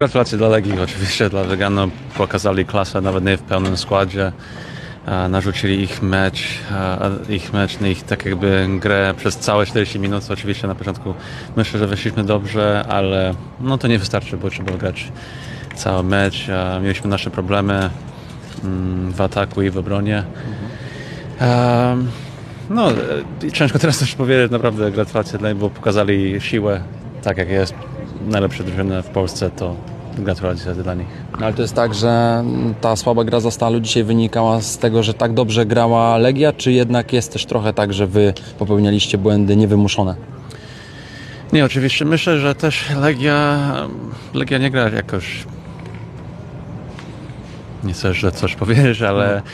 Gratulacje dla Legii, oczywiście dla Wegano. Pokazali klasę nawet nie w pełnym składzie. Narzucili ich mecz, ich mecz, ich tak jakby grę przez całe 40 minut. Oczywiście na początku myślę, że wyszliśmy dobrze, ale no to nie wystarczy, bo trzeba grać cały mecz. Mieliśmy nasze problemy mm, w ataku i w obronie. No, e, ciężko teraz coś powiedzieć, naprawdę gratulacje dla nich, bo pokazali siłę, tak jak jest najlepsza drużyna w Polsce, to gratulacje dla nich. No, ale to jest tak, że ta słaba gra za Stalu dzisiaj wynikała z tego, że tak dobrze grała Legia, czy jednak jest też trochę tak, że wy popełnialiście błędy niewymuszone? Nie, oczywiście myślę, że też Legia, Legia nie gra jakoś nie chcę, że coś powiedzieć, ale no,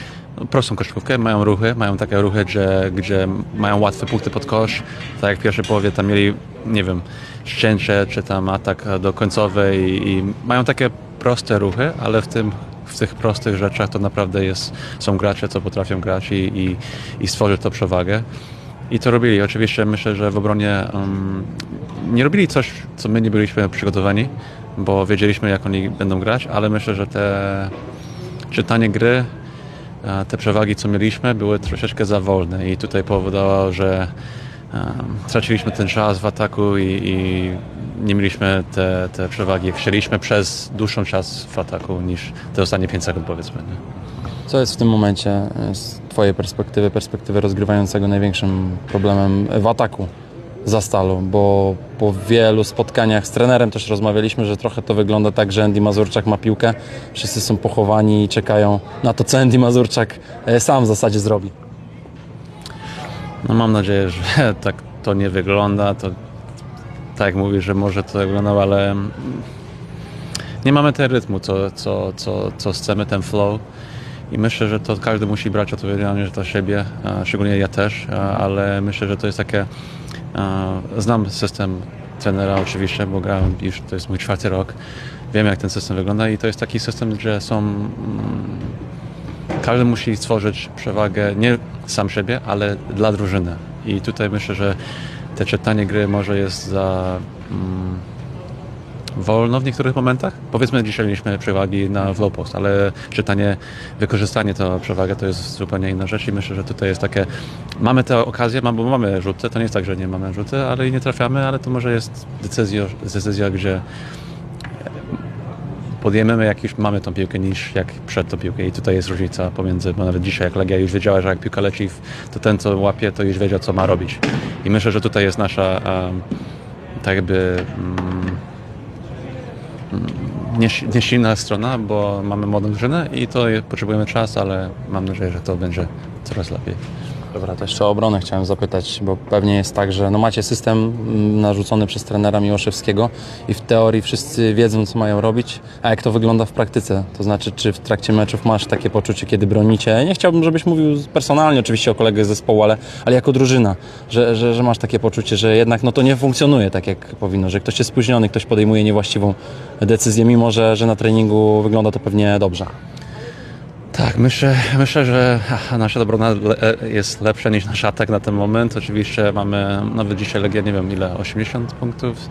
prostą koszykówkę, mają ruchy, mają takie ruchy, że, gdzie mają łatwe punkty pod kosz, tak jak w pierwszej połowie tam mieli, nie wiem, ścięcie, czy tam atak do końcowej i, i mają takie proste ruchy, ale w tym w tych prostych rzeczach to naprawdę jest, są gracze, co potrafią grać i, i, i stworzyć to przewagę. I to robili. Oczywiście myślę, że w obronie um, nie robili coś, co my nie byliśmy przygotowani, bo wiedzieliśmy, jak oni będą grać, ale myślę, że te czytanie gry, te przewagi, co mieliśmy, były troszeczkę za wolne i tutaj powodowało, że traciliśmy ten czas w ataku i, i nie mieliśmy te, te przewagi, jak chcieliśmy przez dłuższy czas w ataku niż te ostatnie 5 sekund powiedzmy. Nie? Co jest w tym momencie e, z Twojej perspektywy, perspektywy rozgrywającego największym problemem w ataku za Stalu? Bo po wielu spotkaniach z trenerem też rozmawialiśmy, że trochę to wygląda tak, że Andy Mazurczak ma piłkę, wszyscy są pochowani i czekają na to, co Andy Mazurczak e, sam w zasadzie zrobi. No mam nadzieję, że tak to nie wygląda. To tak jak mówisz, że może to wyglądał, ale mm, nie mamy tego rytmu, co, co, co, co chcemy, ten flow. I myślę, że to każdy musi brać odpowiedzialność za siebie, szczególnie ja też, ale myślę, że to jest takie. Znam system trenera oczywiście, bo grałem już, to jest mój czwarty rok. Wiem, jak ten system wygląda i to jest taki system, gdzie są mm, każdy musi stworzyć przewagę nie sam siebie, ale dla drużyny. I tutaj myślę, że te czytanie gry może jest za mm, wolno w niektórych momentach. Powiedzmy, dzisiaj mieliśmy przewagi na low post, ale czytanie, wykorzystanie to przewagę to jest zupełnie inna rzecz i myślę, że tutaj jest takie, mamy tę okazję, mam- bo mamy rzuty, to nie jest tak, że nie mamy rzuty, ale i nie trafiamy, ale to może jest decyzja, decyzja gdzie podejmiemy jak już mamy tą piłkę niż jak przed tą piłkę i tutaj jest różnica pomiędzy, bo nawet dzisiaj jak Legia już wiedziała, że jak piłka leci, to ten co łapie, to już wiedział co ma robić. I myślę, że tutaj jest nasza um, tak jakby um, nieś- niesilna strona, bo mamy młodą drużynę i to je- potrzebujemy czas, ale mam nadzieję, że to będzie coraz lepiej. Dobra, to jeszcze o obronę chciałem zapytać, bo pewnie jest tak, że no macie system mm, narzucony przez trenera Miłoszewskiego i w teorii wszyscy wiedzą, co mają robić, a jak to wygląda w praktyce? To znaczy, czy w trakcie meczów masz takie poczucie, kiedy bronicie? Nie chciałbym, żebyś mówił personalnie oczywiście o kolegach z zespołu, ale, ale jako drużyna, że, że, że masz takie poczucie, że jednak no to nie funkcjonuje tak, jak powinno, że ktoś jest spóźniony, ktoś podejmuje niewłaściwą decyzję, mimo że, że na treningu wygląda to pewnie dobrze. Tak, myślę, myślę że nasza obrona jest lepsza niż nasz atak na ten moment. Oczywiście mamy nawet dzisiaj Legia, nie wiem ile, 80 punktów.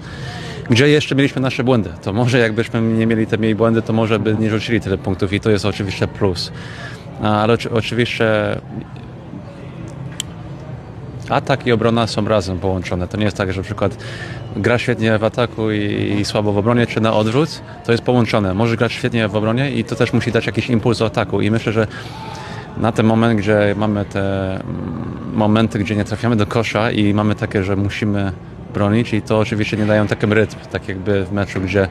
Gdzie jeszcze mieliśmy nasze błędy. To może jakbyśmy nie mieli te mieli błędy, to może by nie rzucili tyle punktów i to jest oczywiście plus. Ale oczy- oczywiście atak i obrona są razem połączone. To nie jest tak, że na przykład gra świetnie w ataku i, i słabo w obronie, czy na odwrót. To jest połączone. Może grać świetnie w obronie i to też musi dać jakiś impuls do ataku. I myślę, że na ten moment, gdzie mamy te mm, momenty, gdzie nie trafiamy do kosza i mamy takie, że musimy bronić i to oczywiście nie dają takim rytm, tak jakby w meczu, gdzie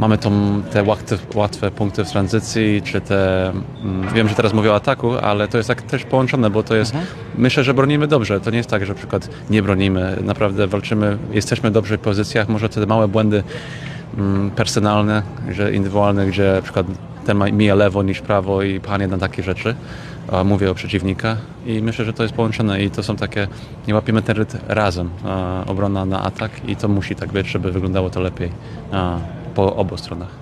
mamy tą, te łatwe, łatwe punkty w tranzycji, czy te, mm, wiem, że teraz mówię o ataku, ale to jest tak też połączone, bo to jest, myślę, że bronimy dobrze, to nie jest tak, że na przykład nie bronimy, naprawdę walczymy, jesteśmy dobrze w pozycjach, może te małe błędy mm, personalne, że indywidualne, gdzie na przykład ten mija lewo niż prawo i panie na takie rzeczy. Mówię o przeciwnika. I myślę, że to jest połączone i to są takie, nie łapiemy ten rytm razem, obrona na atak i to musi tak być, żeby wyglądało to lepiej po obu stronach.